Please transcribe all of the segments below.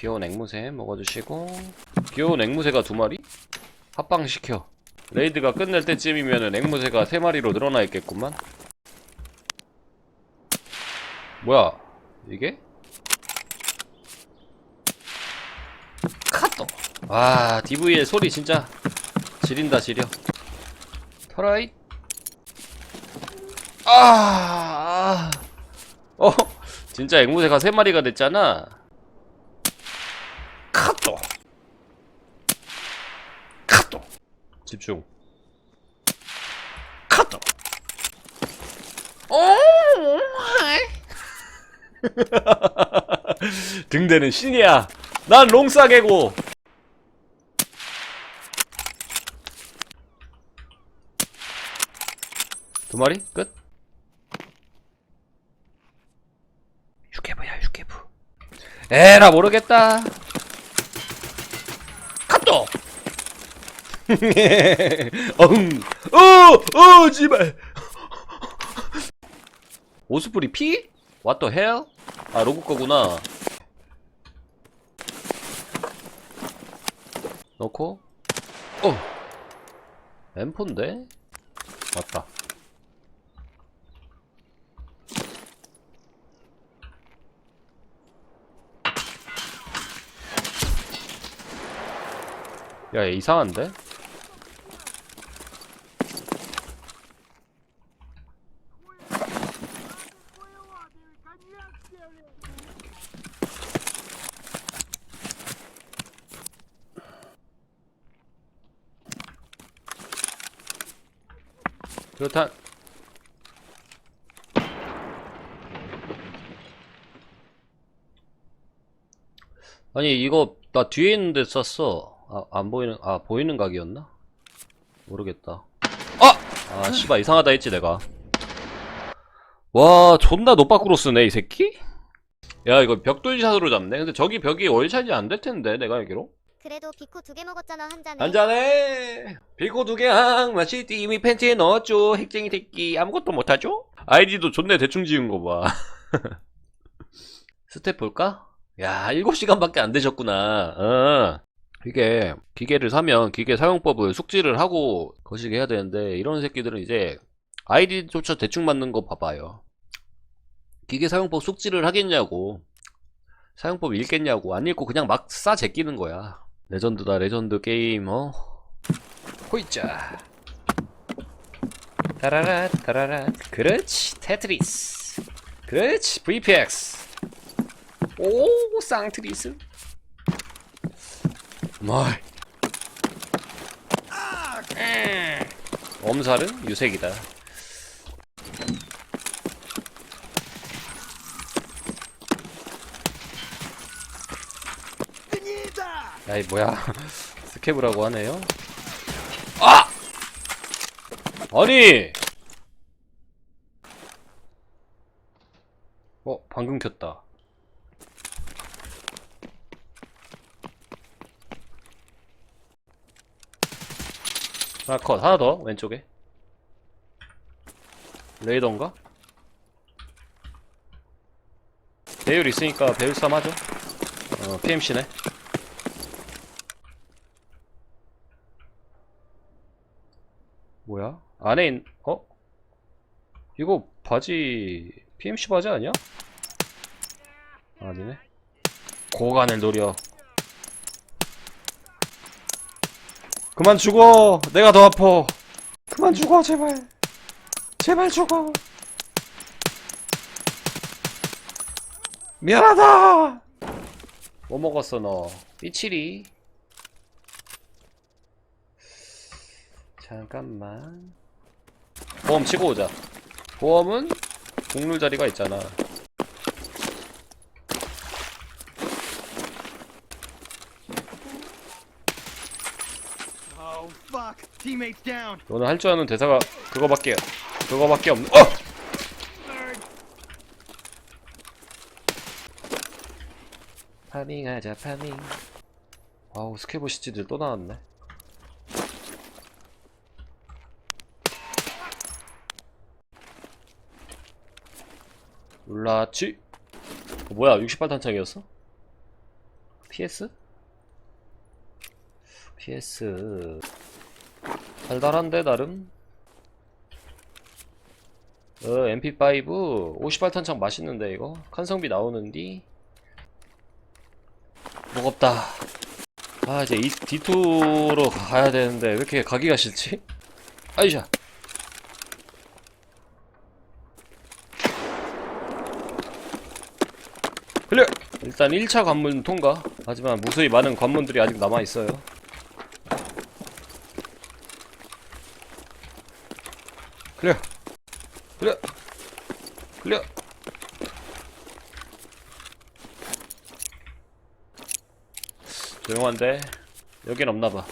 귀여운 앵무새 먹어주시고 귀여운 앵무새가 두 마리? 합방시켜 레이드가 끝날 때쯤이면은 앵무새가 세 마리로 늘어나 있겠구만 뭐야 이게? 카또 와 DV의 소리 진짜 지린다 지려 터라잇 아, 아. 어 진짜 앵무새가 세 마리가 됐잖아 카또 카또 집중. 카또 오 등대는 신이야. 난 롱싸개고. 두 마리? 끝? 육개부야 육개부. 에라 모르겠다 카또 어흥 어 어 지발 오스프리 피? What the hell? 아 로고 거구나 넣고 어 엠폰데? 맞다 야, 얘 이상한데? 그렇다. 아니 이거 나 뒤에 있는데 쐈어. 아, 안 보이는 아 보이는 각이었나? 모르겠다. 아! 아 씨발 이상하다 했지 내가. 와 존나 노빠꾸로 쓰네 이 새끼? 야 이거 벽돌샷으로 잡네. 근데 저기 벽이 월샷이 안 될 텐데 내가 알기로. 그래도 비코 두 개 먹었잖아 한 잔에. 한잔해 빌고 두개 항마시 띠미 팬티에 넣었죠 핵쟁이 새끼 아무것도 못하죠? 아이디도 존내 대충 지은 거봐 스텝 볼까? 야 7시간밖에 안 되셨구나 어. 이게 기계를 사면 기계 사용법을 숙지를 하고 거시기 해야 되는데 이런 새끼들은 이제 아이디조차 대충 맞는 거 봐봐요. 기계 사용법 숙지를 하겠냐고 사용법 읽겠냐고 안 읽고 그냥 막 싸 제끼는 거야. 레전드다 레전드 게임 어 호이자. 따라라 따라라 그렇지 테트리스. 그렇지 VPX 오 쌍트리스. 말. 음. 엄살은 유색이다 야이 뭐야. 스케브라고 하네요. 아! 아니! 어 방금 켰다. 하나 컷. 하나 더 왼쪽에. 레이더인가? 배율 있으니까 배율 싸움 하죠. 어 PMC네 뭐야? 안에 있... 어? 이거 바지... PMC 바지 아니야? 아니네. 고간을 노려. 그만 죽어. 내가 더 아파. 그만 죽어 제발. 제발 죽어. 미안하다. 뭐 먹었어 너? 삐치리 잠깐만. 보험 치고 오자. 보험은 국룰 자리가 있잖아. Oh. 너는 할 줄 아는 대사가 그거밖에 그거밖에 없는 어! 파밍하자 파밍. 아우 스케보 시티들 또 나왔네 울라치? 어, 뭐야 68탄창이었어? PS? PS 달달한데 나름? 어 MP5 58탄창 맛있는데 이거? 칸성비 나오는디? 무겁다. 아 이제 이 D2로 가야 되는데 왜 이렇게 가기가 싫지? 아이샤 클리어! 일단 1차 관문 통과 하지만 무수히 많은 관문들이 아직 남아있어요 클리어! 클리어! 클리어! 조용한데 여긴 없나봐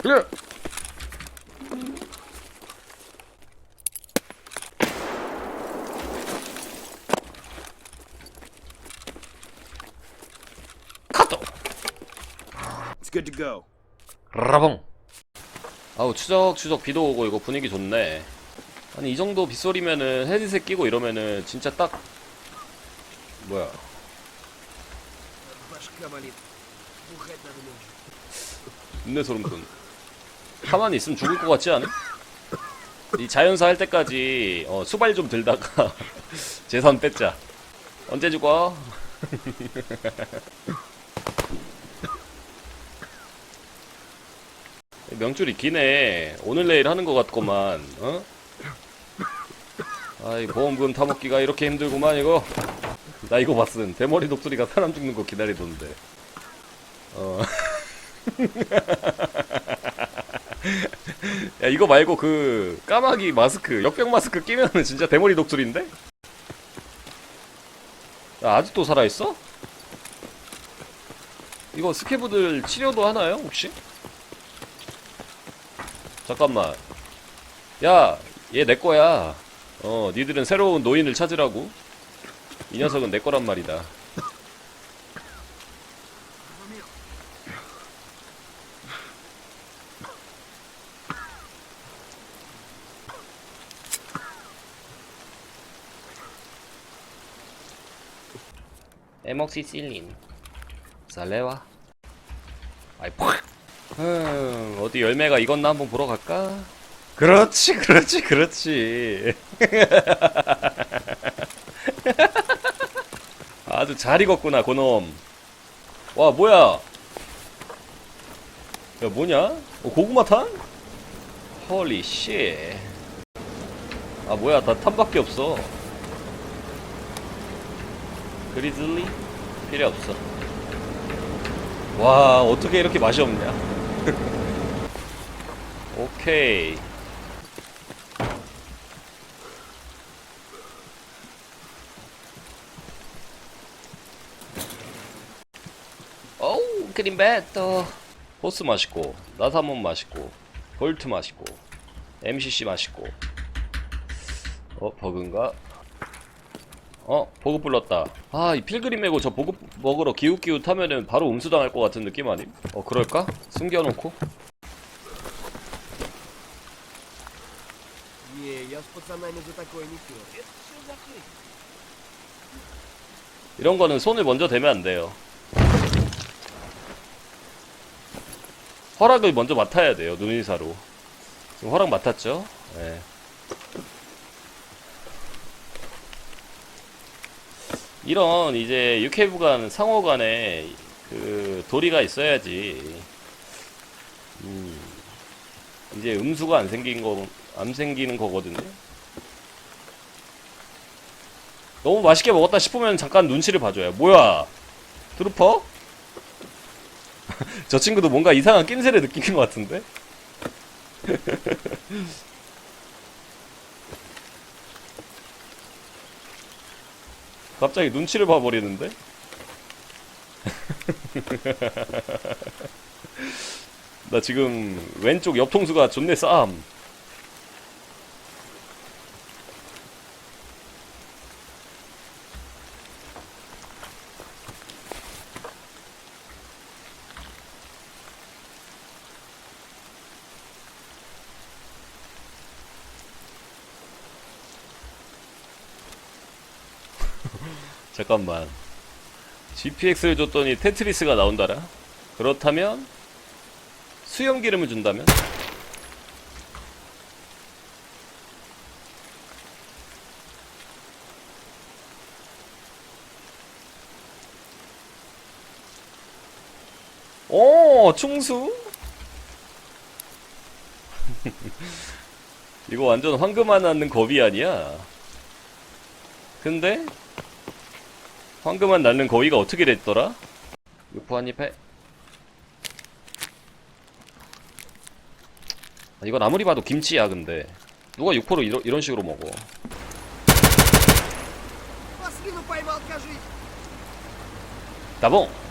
클리어! Good to go. 라봉 아우 추적 추적 비도 오고 이거 분위기 좋네 아니 이 정도 빗소리면은 헤드셋 끼고 이러면은 진짜 딱 뭐야 눈내 소름 돋 가만히 있으면 죽을 것 같지 않아? 이 자연사 할 때까지 어, 수발 좀 들다가 재산 뺐자 언제 죽어? 명줄이 기네. 오늘 내일 하는 것 같구만. 어? 아이 보험금 타먹기가 이렇게 힘들구만 이거. 나 이거 봤음. 대머리 독수리가 사람 죽는 거 기다리던데. 어. 야 이거 말고 그 까마귀 마스크, 역병 마스크 끼면은 진짜 대머리 독수리인데? 야, 아직도 살아있어? 이거 스케브들 치료도 하나요 혹시? 잠깐만. 야, 얘 내 거야. 어, 니들은 새로운 노인을 찾으라고. 이 녀석은 내 거란 말이다. 에목시실린 살레와 아이 팍 음, 어디 열매가 익었나 한번 보러 갈까? 그렇지, 그렇지, 그렇지. 아주 잘 익었구나, 그놈. 와, 뭐야? 야, 뭐냐? 어, 고구마탄? 헐리 씨. 아, 뭐야, 다 탄밖에 없어. 그리즐리? 필요 없어. 와, 어떻게 이렇게 맛이 없냐? 오케이. 어우, 그린베터. 호스 맛있고, 나사몬 맛있고, 볼트 맛있고, MCC 맛있고. 어, 버그인가? 어, 보급 불렀다. 아, 이 필그림 메고 저 보급 먹으러 기웃기웃 하면은 바로 음수당할 것 같은 느낌 아님? 어, 그럴까? 숨겨놓고? Не, я с пацанами за такое не пил. Это все закрыть. 이런 거는 손을 먼저 대면 안 돼요. 허락을 먼저 맡아야 돼요, 눈의사로. 지금 허락 맡았죠? 예. 이런 이제 육해부 간 상호 간에 그 도리가 있어야지. 음, 이제 음수가 안 생긴 거, 안 생기는 거거든요. 너무 맛있게 먹었다 싶으면 잠깐 눈치를 봐줘요. 뭐야? 트루퍼? 저 친구도 뭔가 이상한 낌새를 느끼는 것 같은데? 갑자기 눈치를 봐버리는데? 나 지금 왼쪽 옆통수가 존내 싸움. 잠깐만. GPX를 줬더니 테트리스가 나온다라? 그렇다면 수염 기름을 준다면? 오, 충수? 이거 완전 황금만 낳는 겁이 아니야. 근데 황금한 날는 거위가 어떻게 됐더라? 육포 한입 해. 아, 이건 아무리 봐도 김치야 근데 누가 육포를 이러, 이런 식으로 먹어 나봉!